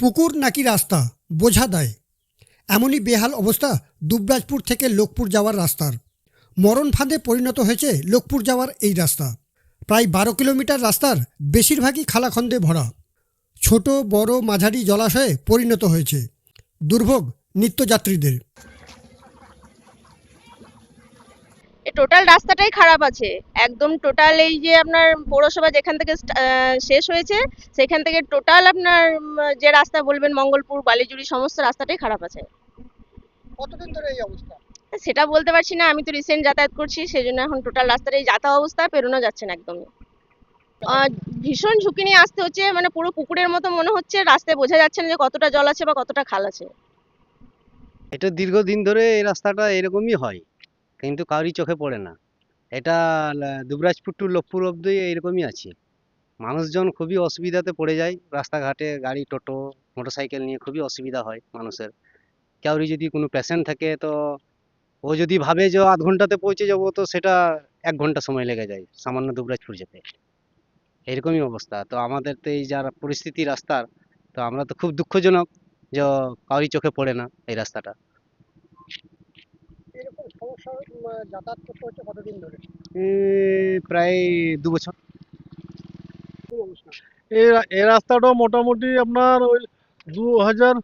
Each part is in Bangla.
পুকুর নাকি রাস্তা? বোঝা দেয়। এমনই বেহাল অবস্থা দুবরাজপুর থেকে লোকপুর যাওয়ার রাস্তার। মরণ ফাঁদে পরিণত হয়েছে লোকপুর যাওয়ার এই রাস্তা। প্রায় বারো কিলোমিটার রাস্তার বেশিরভাগই খালাখন্দে ভরা। ছোট, বড়, মাঝারি জলাশয়ে পরিণত হয়েছে। দুর্ভোগ নিত্যযাত্রীদের এই টোটাল রাস্তাটাই খারাপ আছে। একদম টোটাল এই যে আপনার পৌরসভা যেখান থেকে শেষ হয়েছে সেখান থেকে টোটাল আপনার যে রাস্তা বলবেন মঙ্গলপুর বালিজুড়ি সমস্ত রাস্তাটাই খারাপ আছে। কতদিন ধরে এই অবস্থা? সেটা বলতে পারছি না আমি তো রিসেন্ট যাতায়াত করছি সেই জন্য এখন টোটাল রাস্তার এই যাতা অবস্থা পেরোনো যাচ্ছে না একদমই। ভীষণ ঝুঁকি নিয়ে আসতে হচ্ছে মানে পুরো পুকুরের মতো মনে হচ্ছে রাস্তায় বোঝা যাচ্ছে না যে কতটা জল আছে বা কতটা খাল আছে। এটা দীর্ঘদিন ধরে এই রাস্তাটা এরকমই হয়। কিন্তু কারোরই চোখে পড়ে না। এটা দুবরাজপুর টু লোকপুর অব্দি এইরকমই আছে। মানুষজন খুবই অসুবিধাতে পড়ে যায়। রাস্তাঘাটে গাড়ি, টোটো, মোটরসাইকেল নিয়ে খুবই অসুবিধা হয় মানুষের। কাউরি যদি কোনো পেশেন্ট থাকে তো ও যদি ভাবে যে আধ ঘন্টাতে পৌঁছে যাব তো সেটা এক ঘণ্টা সময় লেগে যায় সামান্য দুবরাজপুর যেতে। এরকমই অবস্থা। তো আমাদের তো এই যার পরিস্থিতি রাস্তার, তো আমরা তো খুব দুঃখজনক যে কাউরি চোখে পড়ে না এই রাস্তাটা। যাতায়াত করতে হচ্ছে কতদিন ধরে? এ প্রায় দু বছর। এই রাস্তাটা মোটামুটি আপনার ওই দু হাজার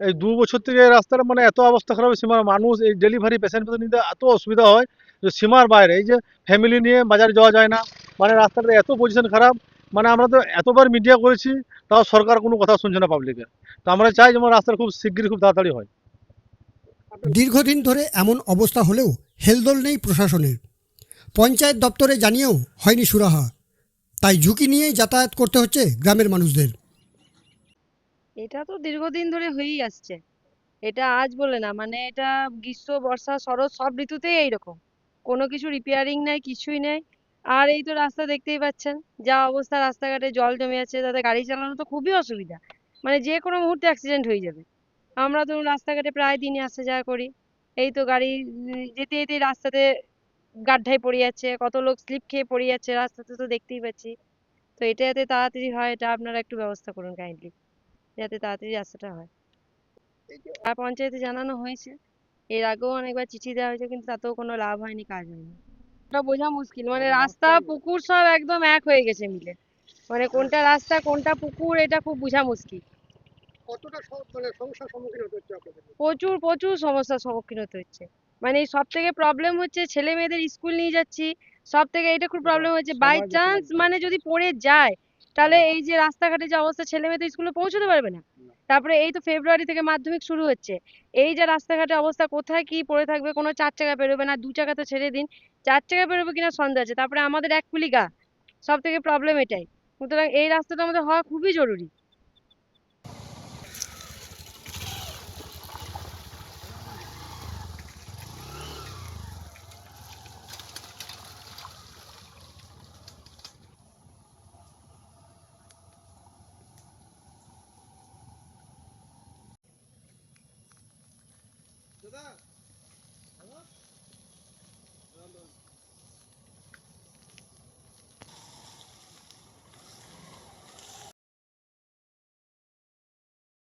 এই দু বছর থেকে এই রাস্তাটা মানে এত অবস্থা খারাপ সীমার মানুষ এই ডেলিভারি পেশেন্ট নিতে এত অসুবিধা হয় যে সীমার বাইরে। এই যে ফ্যামিলি নিয়ে বাজারে যাওয়া যায় না মানে রাস্তাটা এত পজিশন খারাপ মানে আমরা তো এতবার মিডিয়া করেছি তাও সরকার কোনো কথা শুনছে না পাবলিকের তো আমরা চাই যেমন রাস্তাটা খুব শিগগিরই খুব তাড়াতাড়ি হয়। দীর্ঘদিন ধরে এমন অবস্থা হলেও হেলদোল নেই প্রশাসনের। পঞ্চায়েত দপ্তরে জানিয়েও হয়নি সুরাহা। তাই ঝুঁকি নিয়েই যাতায়াত করতে হচ্ছে গ্রামের মানুষদের। এটা তো দীর্ঘদিন ধরে হয়েই আসছে। এটা আজ বলে না মানে এটা গ্রীষ্ম, বর্ষা, শরৎ সব ঋতুতেই এইরকম। কোনো কিছু রিপেয়ারিং নেই, কিছুই নেই। আর এই তো রাস্তা দেখতেই পাচ্ছেন, যা অবস্থা, রাস্তাঘাটে জল জমে আছে, তাতে গাড়ি চালানো তো খুবই অসুবিধা। মানে যে কোনো মুহূর্তে অ্যাক্সিডেন্ট হয়ে যাবে। আমরা ধরুন রাস্তাঘাটে প্রায় দিনই আসা যাওয়া করি। এই তো গাড়ি যেতে যেতে রাস্তাতে গাড্ডায় পড়ে যাচ্ছে, কত লোক স্লিপ খেয়ে পড়ে যাচ্ছে রাস্তাতে তো দেখতেই পাচ্ছি। তো এটা যাতে তাড়াতাড়ি হয়, এটা আপনারা একটু ব্যবস্থা করুন কাইন্ডলি যাতে তাড়াতাড়ি রাস্তাটা হয়। আর পঞ্চায়েতে জানানো হয়েছে, এর আগেও অনেকবার চিঠি দেওয়া হয়েছে, কিন্তু তাতেও কোনো লাভ হয়নি, কাজ হয়নি। ওটা বোঝা মুশকিল মানে রাস্তা, পুকুর সব একদম এক হয়ে গেছে মিলে। মানে কোনটা রাস্তা, কোনটা পুকুর, এটা খুব বোঝা মুশকিল। কতটা মানে সমস্যার সম্মুখীন হতে হচ্ছে আপনাদের প্রচুর প্রচুর সমস্যার সম্মুখীন হতে হচ্ছে। মানে সব থেকে প্রবলেম হচ্ছে ছেলে মেয়েদের স্কুল নিয়ে যাচ্ছি সব থেকে এটা খুব প্রবলেম হচ্ছে বাই চান্স মানে যদি পড়ে যায় তাহলে এই যে রাস্তাঘাটে যে অবস্থা ছেলে মেয়ে তো স্কুলে পৌঁছতে পারবে না। তারপরে এই তো ফেব্রুয়ারি থেকে মাধ্যমিক শুরু হচ্ছে। এই যে রাস্তাঘাটে অবস্থা কোথায় কি পড়ে থাকবে কোনো চার চাকা বেরোবে না দু চাকা তো ছেড়ে দিন। চার চাকা বেরোবে কিনা সন্দেহ আছে। তারপরে আমাদের এক কুলি গা। সব থেকে প্রবলেম এটাই। সুতরাং এই রাস্তাটা আমাদের হওয়া খুবই জরুরি। দাদা